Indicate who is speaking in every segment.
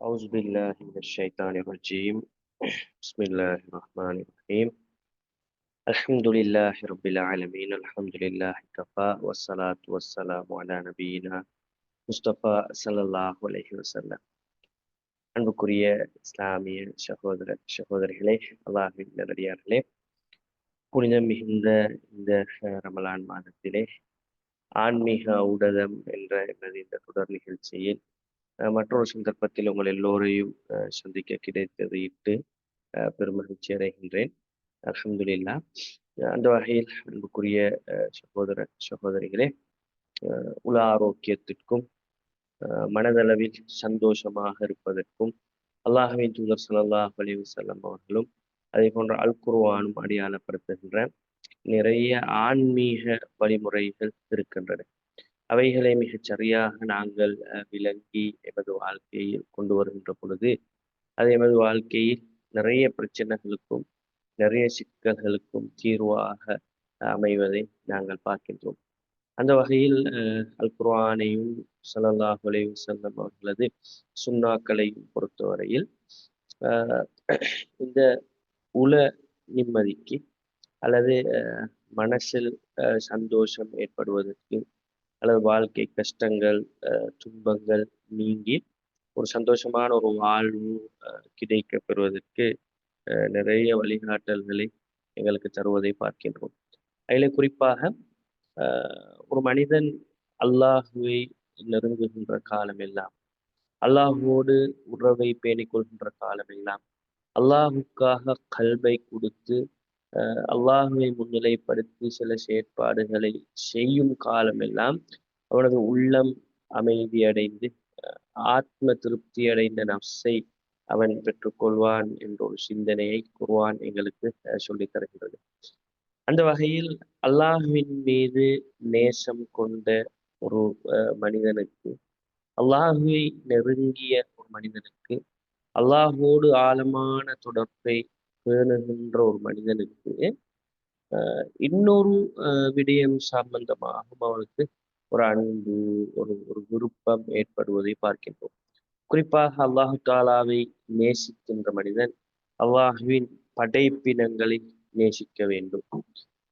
Speaker 1: أعوذ بالله من الشيطان الرجيم بسم الله الرحمن الرحيم الحمد لله رب العالمين الحمد لله كفى والصلاة والسلام على نبينا முஸ்தபா சல்லல்லாஹு அலைஹி வஸல்லம் அன்புக்குரிய இஸ்லாமிய சகோதர சகோதரிகளே அல்லாஹின் நல்லடியார்களே புனிதம் மிகுந்த இந்த அஹ், ரமலான் மாதத்திலே ஆன்மீக ஊடகம் என்ற எனது இந்த தொடர் நிகழ்ச்சியில் அஹ், மற்றொரு சந்தர்ப்பத்தில் உங்கள் எல்லோரையும் சந்திக்க கிடைத்தது இட்டு அஹ், பெருமகிழ்ச்சி அடைகின்றேன். அலமதுல்லா அந்த வகையில் அன்புக்குரிய அஹ், சகோதர சகோதரிகளே அஹ், உல ஆரோக்கியத்திற்கும் அஹ், மனதளவில் சந்தோஷமாக இருப்பதற்கும் அல்லாஹ்வின் தூதர் சல்லாஹ் அலைஹி வஸல்லம் அவர்களும் அதே போன்ற அல் குருவானும் அடையாளப்படுத்துகின்ற நிறைய ஆன்மீக வழிமுறைகள் இருக்கின்றன. அவைகளை மிகச் சரியாக நாங்கள் அஹ், விளங்கி எமது வாழ்க்கையில் கொண்டு வருகின்ற பொழுது அது எமது வாழ்க்கையில் நிறைய பிரச்சனைகளுக்கும் நிறைய சிக்கல்களுக்கும் தீர்வாக அமைவதை நாங்கள் பார்க்கின்றோம். அந்த வகையில் அஹ், அல் குர்ஆனையும் ஸல்லல்லாஹு அலைஹி வஸல்லம் அவர்களது சுண்ணாக்களையும் பொறுத்தவரையில் இந்த உல நிம்மதிக்கு அல்லது மனசில் சந்தோஷம் ஏற்படுவதற்கு அல்லது வாழ்க்கை கஷ்டங்கள் துன்பங்கள் நீங்கி ஒரு சந்தோஷமான ஒரு வாழ்வு கிடைக்க பெறுவதற்கு நிறைய வழிகாட்டல்களை எங்களுக்கு தருவதை பார்க்கின்றோம். அதில் குறிப்பாக ஒரு மனிதன் அல்லாஹுவை நெருங்குகின்ற காலம் எல்லாம் அல்லாஹுவோடு உறவை பேணிக்கொள்கின்ற கொள்கின்ற காலமெல்லாம் அல்லாஹுக்காக கல்வை கொடுத்து அல்லாஹுவை முன்னிலைப்படுத்தி சில செயற்பாடுகளை செய்யும் காலமெல்லாம் அவனது உள்ளம் அமைதியடைந்து அடைந்து ஆத்ம திருப்தி அடைந்த நப்சை அவன் பெற்றுக்கொள்வான் என்ற ஒரு சிந்தனையை குர்வான் எங்களுக்கு அஹ், சொல்லித் தருகிறது. அந்த வகையில் அல்லாஹுவின் மீது நேசம் கொண்ட ஒரு அஹ், மனிதனுக்கு அல்லாஹுவை நெருங்கிய ஒரு மனிதனுக்கு அல்லாஹோடு ஆழமான தொடர்பை பேணுகின்ற ஒரு மனிதனுக்கு இன்னொரு விடயம் சம்பந்தமாகவும் அவனுக்கு ஒரு அன்பு ஒரு ஒரு விருப்பம் ஏற்படுவதை பார்க்கின்றோம். குறிப்பாக அல்லாஹு தாலாவை நேசிக்கின்ற மனிதன் அல்லாஹுவின் படைப்பினங்களை நேசிக்க வேண்டும்.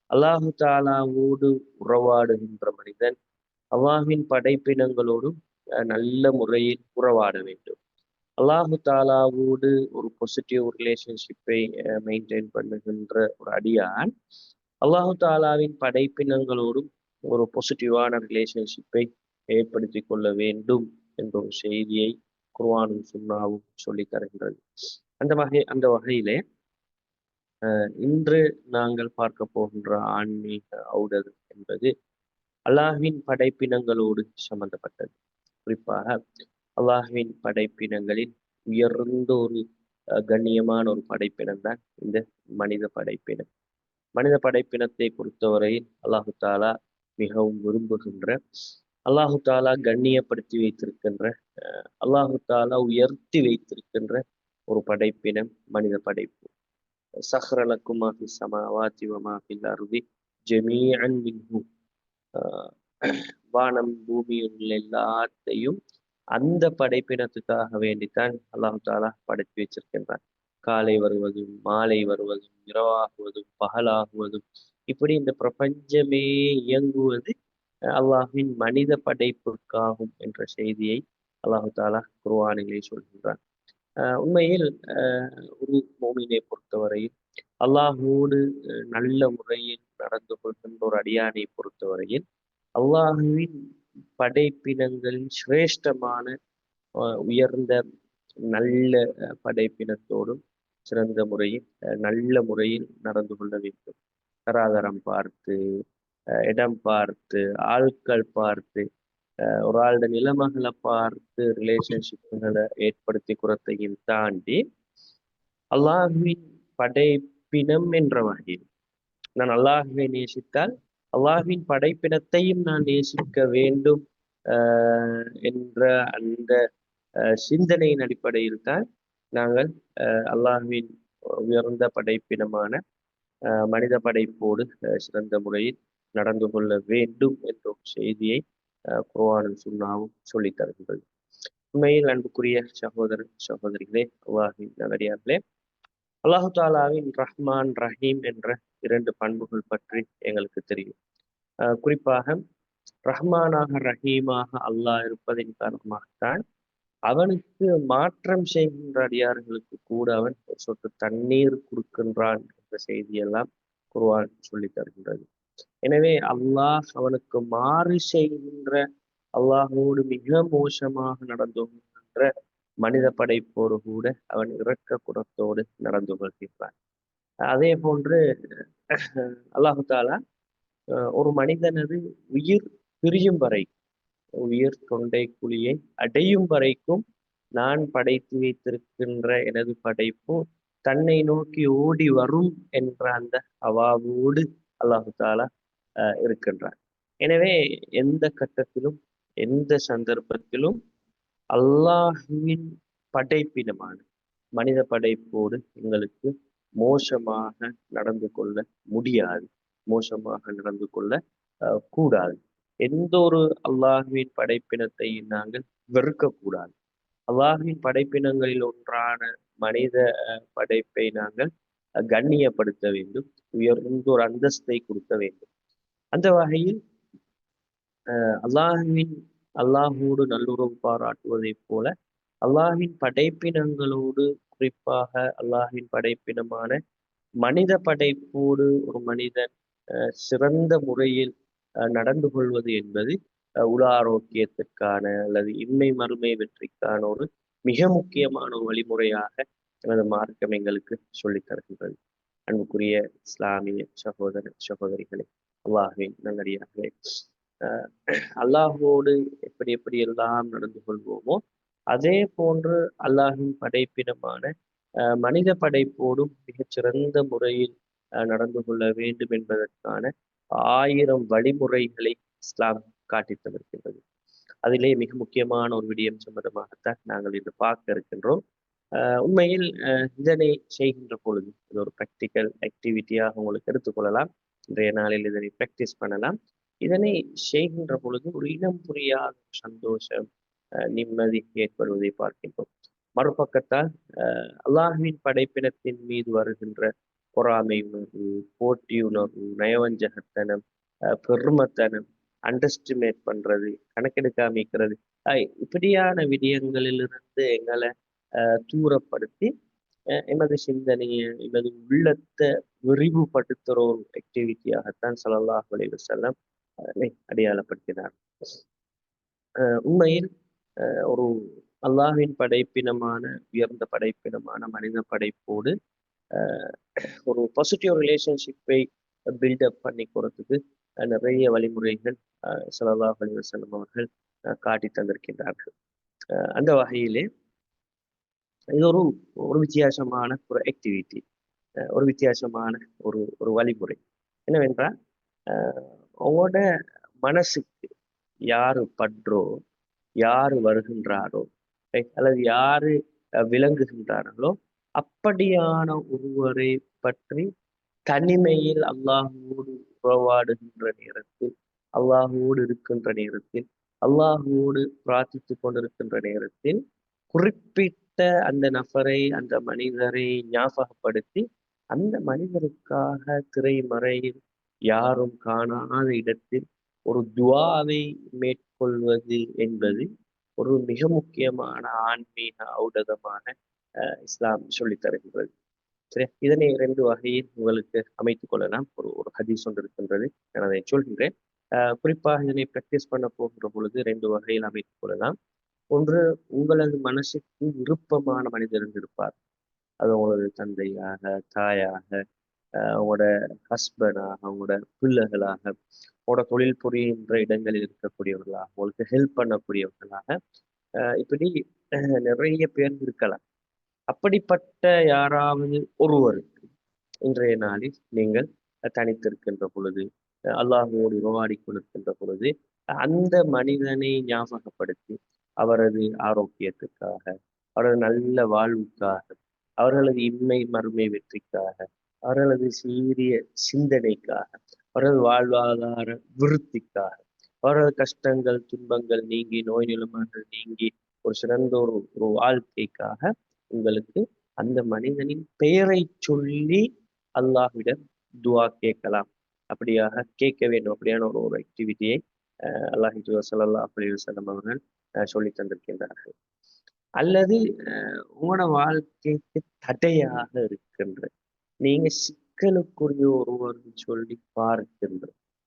Speaker 1: அல்லாஹு தாலாவோடு உறவாடுகின்ற மனிதன் அல்லாஹின் படைப்பினங்களோடும் அஹ், நல்ல முறையில் உறவாட வேண்டும். அல்லாஹு தாலாவோடு ஒரு பாசிட்டிவ் ரிலேஷன்ஷிப்பை மெயின்டைன் பண்ணுகின்ற ஒரு அடியான். அல்லாஹு தாலாவின் படைப்பினங்களோடும் ஒரு பாசிட்டிவான ரிலேஷன்ஷிப்பை ஏற்படுத்தி கொள்ள வேண்டும் என்ற ஒரு செய்தியை குர்வானும் சுன்னாவும் சொல்லித் தருகின்றது. அந்த வகை அந்த வகையிலே அஹ், இன்று நாங்கள் பார்க்க போகின்ற ஆன்மீக அவுடல் என்பது அல்லாஹ்வின் படைப்பினங்களோடு சம்பந்தப்பட்டது. குறிப்பாக அல்லாஹுவின் படைப்பினங்களில் உயர்ந்த ஒரு கண்ணியமான ஒரு படைப்பினம் தான் இந்த மனித படைப்பினம். மனித படைப்பினத்தை பொறுத்தவரையில் அல்லாஹு தாலா மிகவும் விரும்புகின்ற அல்லாஹு தாலா கண்ணியப்படுத்தி வைத்திருக்கின்ற அஹ், அல்லாஹு தாலா உயர்த்தி வைத்திருக்கின்ற ஒரு படைப்பினம் மனித படைப்பு. சஹ்ரலக்குமா ஃபி சமாவாதி அருவி ஃபில் அர்தி மின்ஹு. அஹ், வானம் பூமியில் எல்லாத்தையும் அந்த படைப்பினத்துக்காக வேண்டித்தான் அல்லாஹு தாலா படைத்து வச்சிருக்கின்றான். காலை வருவதும் மாலை வருவதும் இரவாகுவதும் பகலாகுவதும் இப்படி இந்த பிரபஞ்சமே இயங்குவது அல்லாஹின் மனித படைப்புக்காகும் என்ற செய்தியை அல்லாஹு தாலா குருவானிலே சொல்கின்றான். உண்மையில் ஒரு மோமினை பொறுத்தவரையில் அல்லாஹோடு நல்ல முறையில் நடந்து கொள்கின்ற ஒரு அடியானை பொறுத்தவரையில் அல்லாஹுவின் படைப்பினங்களின் சிரேஷ்டமான அஹ், உயர்ந்த நல்ல படைப்பினத்தோடும் சிறந்த முறையில் நல்ல முறையில் நடந்து கொள்ள வேண்டும். தராதரம் பார்த்து அஹ், இடம் பார்த்து ஆட்கள் பார்த்து அஹ், ஒரு ஆளுட நிலைமைகளை பார்த்து ரிலேஷன்ஷிப்புகளை ஏற்படுத்தி குறத்தையும் தாண்டி அல்லாஹுவின் படைப்பினம் என்ற வகையில் நான் அல்லாஹுவை நேசித்தால் அல்லாஹ்வின் படைப்பினத்தையும் நான் நேசிக்க வேண்டும் ஆஹ் என்ற அந்த சிந்தனையின் அடிப்படையில் தான் நாங்கள் ஆஹ் அல்லாஹ்வின் உயர்ந்த படைப்பினமான மனித படைப்போடு சிறந்த முறையில் நடந்து கொள்ள வேண்டும் என்ற செய்தியை ஆஹ் சுண்ணாவும் சொல்லித் தருகிறது உண்மையில் அன்புக்குரிய சகோதர சகோதரிகளே அல்லாஹின் நகரியார்களே அல்லாஹு தாலாவின் ரஹ்மான் ரஹீம் என்ற இரண்டு பண்புகள் பற்றி எங்களுக்கு தெரியும். குறிப்பாக ரஹ்மானாக ரஹீமாக அல்லாஹ் இருப்பதின் காரணமாகத்தான் அவனுக்கு மாற்றம் செய்கின்ற அடியார்களுக்கு கூட அவன் ஒரு சொட்டு தண்ணீர் கொடுக்கின்றான் என்ற செய்தியெல்லாம் குருவான் சொல்லி தருகின்றது. எனவே அல்லாஹ் அவனுக்கு மாறு செய்கின்ற அல்லாஹோடு மிக மோசமாக நடந்து கொள்கின்ற மனித படைப்போடு கூட அவன் இறக்க குணத்தோடு நடந்து கொள்கின்றான் அதே போன்று அல்லாஹு தாலா ஒரு மனிதனது உயிர் பிரியும் வரை உயிர் தொண்டை குழியை அடையும் வரைக்கும் நான் படைத்து வைத்திருக்கின்ற எனது படைப்பு தன்னை நோக்கி ஓடி வரும் என்ற அந்த அவாவோடு அல்லாஹு தாலா இருக்கின்றார் எனவே எந்த கட்டத்திலும் எந்த சந்தர்ப்பத்திலும் அல்லாஹுவின் படைப்பினமான மனித படைப்போடு எங்களுக்கு மோசமாக நடந்து கொள்ள முடியாது. மோசமாக நடந்து கொள்ள கூடாது. எந்த ஒரு அல்லாஹுவின் படைப்பினத்தை நாங்கள் வெறுக்கக்கூடாது. அல்லாஹுவின் படைப்பினங்களில் ஒன்றான மனித படைப்பை நாங்கள் கண்ணியப்படுத்த வேண்டும். உயர்ந்த ஒரு அந்தஸ்தை கொடுக்க வேண்டும். அந்த வகையில் அல்லாஹுவின் அல்லாஹோடு நல்லுறவு பாராட்டுவதைப் போல அல்லாஹின் படைப்பினங்களோடு குறிப்பாக அல்லாஹின் படைப்பினமான மனித படைப்போடு ஒரு மனிதன் சிறந்த முறையில் நடந்து கொள்வது என்பது உல ஆரோக்கியத்திற்கான அல்லது இன்மை மறுமை வெற்றிக்கான ஒரு மிக முக்கியமான ஒரு வழிமுறையாக எனது மார்க்கம் எங்களுக்கு சொல்லித் தருகின்றது. அன்புக்குரிய இஸ்லாமிய சகோதர சகோதரிகளை அல்லாஹின் நல்லடியார்களே அல்லாஹோடு எப்படி எப்படி எல்லாம் நடந்து கொள்வோமோ அதே போன்று அல்லாஹின் படைப்பிடமான மனித படைப்போடும் மிகச்சிறந்த முறையில் நடந்து கொள்ள வேண்டும் என்பதற்கான ஆயிரம் வழிமுறைகளை இஸ்லாம் காட்டி தந்திருக்கின்றது. அதிலே மிக முக்கியமான ஒரு விடயம் சம்பந்தமாகத்தான் நாங்கள் இன்று பார்க்க இருக்கின்றோம். உண்மையில் இதனை செய்கின்ற பொழுது இது ஒரு ப்ராக்டிக்கல் ஆக்டிவிட்டியாக உங்களுக்கு எடுத்துக்கொள்ளலாம் இன்றைய நாளில் இதனை ப்ராக்டிஸ் பண்ணலாம். இதனை செய்கின்ற பொழுது ஒரு இனம் புரியாத சந்தோஷம் நிம்மதி ஏற்படுவதை பார்க்கின்றோம். மறுபக்கத்தால் அல்லாஹுவின் படைப்பினத்தின் மீது வருகின்ற பொறாமை உணர்வு போட்டி உணர்வு நயவஞ்சகத்தனம் பெருமத்தனம் அண்டர்ஸ்டிமேட் பண்றது கணக்கெடுக்காமிக்கிறது இப்படியான விடயங்களிலிருந்து எங்களை தூரப்படுத்தி எமது சிந்தனையை எமது உள்ளத்தை விரிவுபடுத்துகிற ஒரு ஆக்டிவிட்டியாகத்தான் சலல்லாஹ் செல்லம் அதனை அடையாளப்படுத்தினார். உண்மையில் ஒரு அல்லாஹின் படைப்பினமான உயர்ந்த படைப்பினமான மனித படைப்போடு ஒரு பாசிட்டிவ் ரிலேஷன்ஷிப்பை பில்டப் பண்ணி போகிறதுக்கு நிறைய வழிமுறைகள் சல்லாஹ் அலி வசலம் அவர்கள் காட்டி தந்திருக்கின்றார்கள். அந்த வகையிலே இது ஒரு ஒரு வித்தியாசமான ஒரு ஆக்டிவிட்டி ஒரு வித்தியாசமான ஒரு ஒரு வழிமுறை. என்னவென்றால் ஓட மனசுக்கு யாரு பற்றோ யாரு வருகின்றாரோ அல்லது யாரு விளங்குகின்றார்களோ அப்படியான ஒருவரை பற்றி தனிமையில் அல்லாஹுவோடு உறவாடுகின்ற நேரத்தில் அல்லாஹுவோடு இருக்கின்ற நேரத்தில் அல்லாஹுவோடு பிரார்த்தித்து கொண்டிருக்கின்ற நேரத்தில் குறிப்பிட்ட அந்த நபரை அந்த மனிதரை ஞாபகப்படுத்தி அந்த மனிதருக்காக திரைமறையில் யாரும் காணாத இடத்தில் ஒரு துவாவை மேற்கொள்வது என்பது ஒரு மிக முக்கியமான ஆன்மீக ஊடகமான இஸ்லாம் சொல்லித் தருகின்றது. சரி இதனை இரண்டு வகையில் உங்களுக்கு அமைத்துக் கொள்ளலாம். ஒரு ஒரு ஹதீஸ் ஒன்று இருக்கின்றது. நான் அதை சொல்கின்றேன். குறிப்பாக இதனை பிராக்டிஸ் பண்ண போகின்ற பொழுது ரெண்டு வகையில் அமைத்துக் கொள்ளலாம். ஒன்று உங்களது மனசுக்கு விருப்பமான மனிதர் இருந்திருப்பார். அது உங்களது தந்தையாக தாயாக அவங்களோட ஹஸ்பண்டாக அவங்களோட பிள்ளைகளாக அவங்களோட தொழில் புரிகின்ற இடங்களில் இருக்கக்கூடியவர்களாக அவங்களுக்கு ஹெல்ப் பண்ணக்கூடியவர்களாக இப்படி நிறைய பேர் இருக்கலாம். அப்படிப்பட்ட யாராவது ஒருவருக்கு இன்றைய நாளில் நீங்கள் தனித்திருக்கின்ற பொழுது அல்லாஹோடு உருவாடி கொண்டிருக்கின்ற பொழுது அந்த மனிதனை ஞாபகப்படுத்தி அவரது ஆரோக்கியத்துக்காக அவரது நல்ல வாழ்வுக்காக அவர்களது இன்மை மறுமை வெற்றிக்காக அவர்களது சீரிய சிந்தனைக்காக அவரது வாழ்வாதார விருத்திக்காக. அவரது கஷ்டங்கள் துன்பங்கள் நீங்கி நோய் நிலைமைகள் நீங்கி ஒரு சிறந்த ஒரு ஒரு வாழ்க்கைக்காக உங்களுக்கு அந்த மனிதனின் பெயரை சொல்லி அல்லாஹ்விடம் துவா கேட்கலாம். அப்படியாக கேட்க வேண்டும். அப்படியான ஒரு ஒரு ஆக்டிவிட்டியை அல்லாஹி சல்லாஹ் அலி வசல்லம் அவர்கள் சொல்லி தந்திருக்கின்றார்கள். அல்லது உங்களோட வாழ்க்கைக்கு தடையாக இருக்கின்ற நீங்க சிக்கலுக்குரிய ஒருவர் சொல்லி பார்க்கின்ற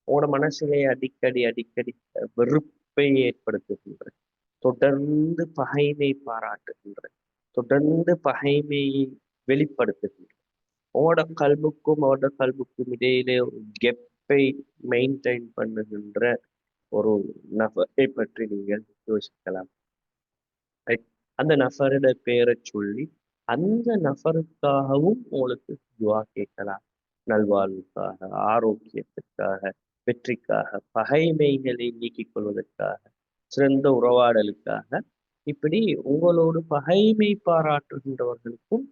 Speaker 1: உங்களோட மனசிலே அடிக்கடி அடிக்கடி வெறுப்பை ஏற்படுத்துகின்ற தொடர்ந்து பகைமை பாராட்டுகின்ற தொடர்ந்து பகைமையை வெளிப்படுத்துகின்ற உங்களோட கல்புக்கும் அவரோட கல்புக்கும் இடையிலே ஒரு கெப்பை மெயின்டைன் பண்ணுகின்ற ஒரு நபரை பற்றி நீங்கள் யோசிக்கலாம். அந்த நபரிட பேரை சொல்லி அந்த நபருக்காகவும் உங்களுக்கு துவா கேட்கலாம். நல்வாழ்வுக்காக ஆரோக்கியத்துக்காக வெற்றிக்காக பகைமைகளை நீக்கிக் கொள்வதற்காக சிறந்த உறவாடலுக்காக இப்படி உங்களோடு பகைமை பாராட்டுகின்றவர்களுக்கும்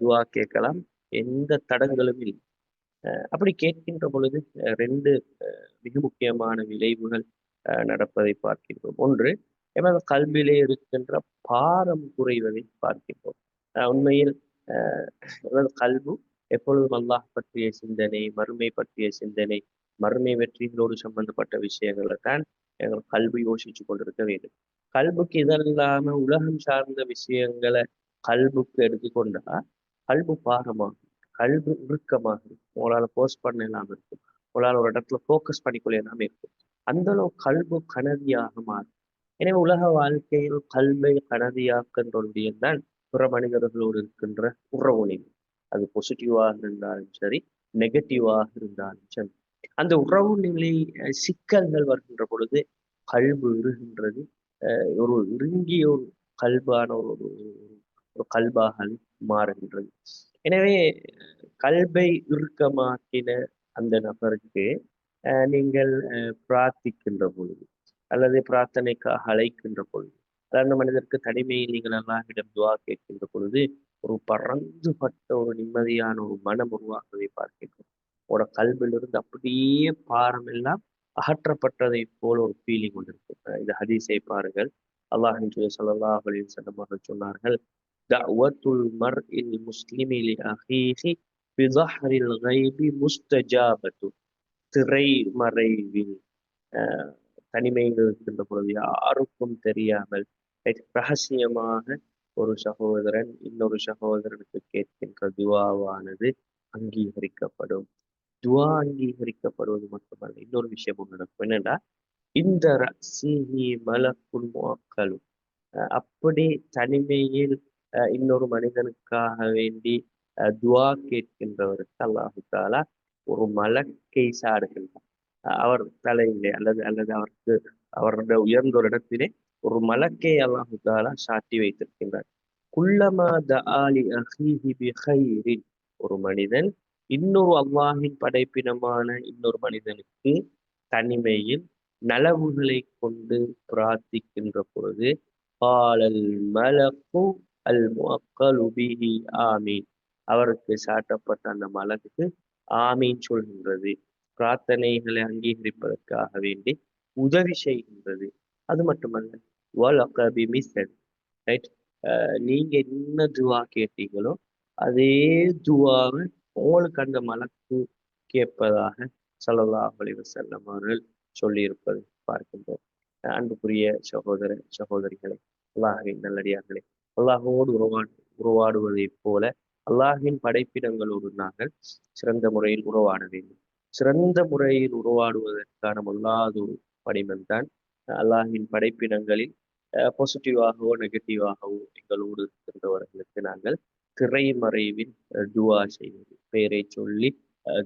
Speaker 1: துவா கேட்கலாம். எந்த தடங்களும் இல்லை. அப்படி கேட்கின்ற பொழுது ரெண்டு மிக முக்கியமான விளைவுகள் நடப்பதை பார்க்கின்றோம். ஒன்று எமது கல்வியிலே இருக்கின்ற பாரம் குறைவதை பார்க்கின்றோம். உண்மையில் கல்வு எப்பொழுதும் அல்லாஹ் பற்றிய சிந்தனை மறுமை பற்றிய சிந்தனை மறுமை வெற்றிகளோடு சம்பந்தப்பட்ட விஷயங்களை தான் எங்கள் கல்வி யோசிச்சு கொண்டிருக்க வேண்டும். கல்புக்கு இதல்லாம உலகம் சார்ந்த விஷயங்களை கல்புக்கு எடுத்துக்கொண்டா கல்பு பாரமாகும் கல்பு இறுக்கமாக இருக்கும். உங்களால் போஸ்ட் பண்ண இல்லாமல் இருக்கும். உங்களால் ஒரு இடத்துல ஃபோக்கஸ் பண்ணிக்கொள்ள இல்லாமல் இருக்கும். அந்த அளவு கல்வு கனதியாக மாறும். எனவே உலக வாழ்க்கையில் கல்வை கனதியாக்கின்ற தான் பிற மனிதர்களோடு இருக்கின்ற உறவுணிவு அது பாசிட்டிவாக இருந்தாலும் சரி நெகட்டிவாக இருந்தாலும் சரி. அந்த உறவு நிலை சிக்கல்கள் வருகின்ற பொழுது கல்வு இருகின்றது. ஒரு இறுங்கிய ஒரு கல்பான ஒரு ஒரு கல்பாக மாறுகின்றது. எனவே கல்வை இறுக்கமாக்கின அந்த நபருக்கு நீங்கள் பிரார்த்திக்கின்ற பொழுது அல்லது பிரார்த்தனைக்காக அழைக்கின்ற பொழுது அந்த மனிதருக்கு தனிமையில் நீங்கள் அல்லாஹிடம் துவா கேட்கின்ற பொழுது ஒரு பறந்துபட்ட ஒரு நிம்மதியான ஒரு மனம் உருவாகவே பார்க்கின்றோம் உங்களோட கல்விலிருந்து அப்படியே பாரம் எல்லாம் அகற்றப்பட்டதை போல ஒரு ஃபீலிங் ஒன்று இருக்கு. இந்த ஹதீஸை பாருங்கள். அல்லாஹின் சொல்லல்லாஹ் அலின் செல்லமாக சொன்னார்கள் தஅவத்துல் மர்இல் முஸ்லிமி லி அஹீஹி பிதஹரில் கைபி முஸ்தஜாபத்து. திரை மறைவில் தனிமையில் இருக்கின்ற பொழுது யாருக்கும் தெரியாமல் ரகசியமாக ஒரு சகோதரன் இன்னொரு சகோதரனுக்கு கேட்கின்ற துவாவானது அங்கீகரிக்கப்படும். துவா அங்கீகரிக்கப்படுவது மட்டுமல்ல இன்னொரு விஷயமும் நடக்கும். என்னன்னா இந்த ரசிஹி மலக்குள் முவக்கலும் அப்படி தனிமையில் இன்னொரு மனிதனுக்காக வேண்டி துவா கேட்கின்றவருக்கு அல்லாஹு தாலா ஒரு மலக்கை சாடுகின்றார் அவர் தலையிலே அல்லது அல்லது அவருக்கு அவருடைய உயர்ந்த ஒரு இடத்திலே ஒரு மலக்கை அல்லாஹு தாலா சாட்டி வைத்திருக்கின்றார். குள்ளமா தஆலி அஹீஹி பிஹைரின் ஒரு மனிதன் இன்னொரு அல்லாஹின் படைப்பினமான இன்னொரு மனிதனுக்கு தனிமையில் நலவுகளை கொண்டு பிரார்த்திக்கின்ற பொழுது பாலல் மலக்கு அல் முக்கலுபிஹி ஆமீன். அவருக்கு சாட்டப்பட்ட அந்த மலக்கு ஆமீன் சொல்கின்றது. பிரார்த்தனைகளை அங்கீகரிப்பதற்காக வேண்டி உதவி செய்கின்றது. அது மட்டுமல்ல வலகபி மிசல் ரைட் நீங்க என்ன துவா கேட்டீங்களோ அதே துவாவை உங்களுக்கு அந்த மலக்கு கேட்பதாக சல்லல்லாஹ் அலைஹி வஸல்லம் அவர்கள் சொல்லியிருப்பது பார்க்கின்றோம். அன்புக்குரிய சகோதர சகோதரிகளை அல்லாஹின் நல்லடியார்களே அல்லாஹோடு உருவாடு உருவாடுவதைப் போல அல்லாஹின் படைப்பிடங்களோடு நாங்கள் சிறந்த முறையில் உருவாட வேண்டும். சிறந்த முறையில் உருவாடுவதற்கான முதலாத ஒரு படிமம் தான் அல்லாஹின் படைப்பினங்களில் பாசிட்டிவாகவோ நெகட்டிவாகவோ எங்களோடு இருக்கின்றவர்களுக்கு நாங்கள் திரைமறைவின் துவா செய்வது. பெயரை சொல்லி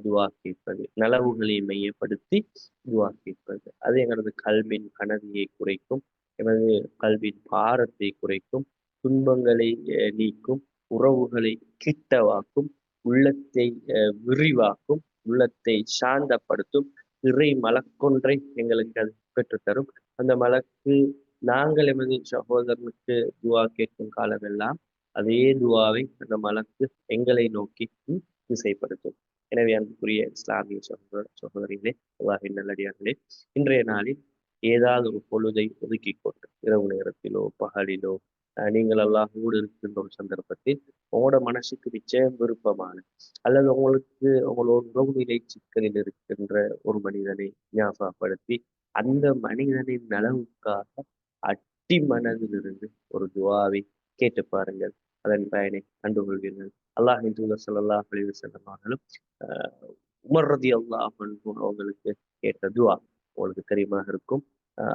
Speaker 1: துவா கேட்பது. நலவுகளை மையப்படுத்தி துவா கேட்பது. அது எங்களது கல்வின் கனதியை குறைக்கும் எனது கல்வின் பாரத்தை குறைக்கும் துன்பங்களை நீக்கும் உறவுகளை கிட்டவாக்கும் உள்ளத்தை விரிவாக்கும் உள்ளத்தை சாந்தப்படுத்தும் இறை மலக்கொன்றை எங்களுக்கு அது பெற்றுத்தரும். அந்த மலக்கு நாங்கள் எமது சகோதரனுக்கு துவா கேட்கும் காலமெல்லாம் அதே துவாவை அந்த மலக்கு எங்களை நோக்கி திசைப்படுத்தும். எனவே அன்புக்குரிய இஸ்லாமிய சகோதர சகோதரிகளே அல்லாஹின் நல்லடியார்களே இன்றைய நாளில் ஏதாவது ஒரு பொழுதை ஒதுக்கி கொண்டு இரவு நேரத்திலோ பகலிலோ நீங்கள் அல்லாஹோடு இருக்கின்ற ஒரு சந்தர்ப்பத்தில் உங்களோட மனசுக்கு நிச்சயம் விருப்பமான அல்லது உங்களுக்கு உங்களோட உறவுநிலை சிக்கலில் இருக்கின்ற ஒரு மனிதனை ஞாபகப்படுத்தி அந்த மனிதனின் நலவுக்காக அட்டி மனதிலிருந்து ஒரு துவாவை கேட்டு பாருங்கள். அதன் பயனை கண்டுகொள்வீர்கள் அல்லாஹின் தூதர் சல்லாஹ் அலிவு செல்லமானாலும் உமர் அல்லாஹ் அவங்களுக்கு கேட்ட துவா உங்களுக்கு கரியமாக இருக்கும்.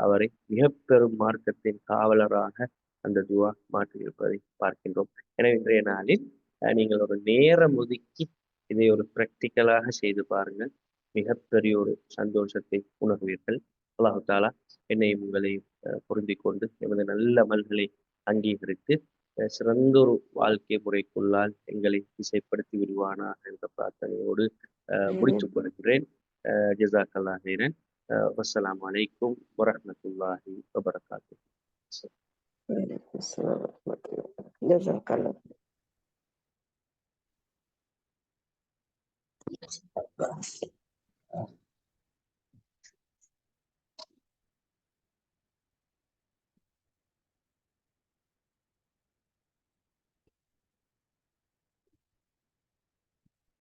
Speaker 1: அவரை மிக பெரும் மார்க்கத்தின் காவலராக அந்த துவா மாற்றியிருப்பதை பார்க்கின்றோம். எனவே இன்றைய நாளில் நீங்கள் ஒரு நேரம் ஒதுக்கி இதை ஒரு பிராக்டிக்கலாக செய்து பாருங்கள். மிகப்பெரிய ஒரு சந்தோஷத்தை உணர்வீர்கள். அல்லாஹு தாலா என்னையும் உங்களையும் பொருந்தி கொண்டு எமது நல்ல அமல்களை அங்கீகரித்து சிறந்த ஒரு வாழ்க்கை முறைக்குள்ளால் எங்களை திசைப்படுத்தி விடுவானா என்ற பிரார்த்தனையோடு முடித்துக் கொள்கிறேன். ஜசாக் அல்லாஹேரன் வசலாம் அலைக்கும் வரமத்துல்லாஹி வபரகாத்து
Speaker 2: جزاك الله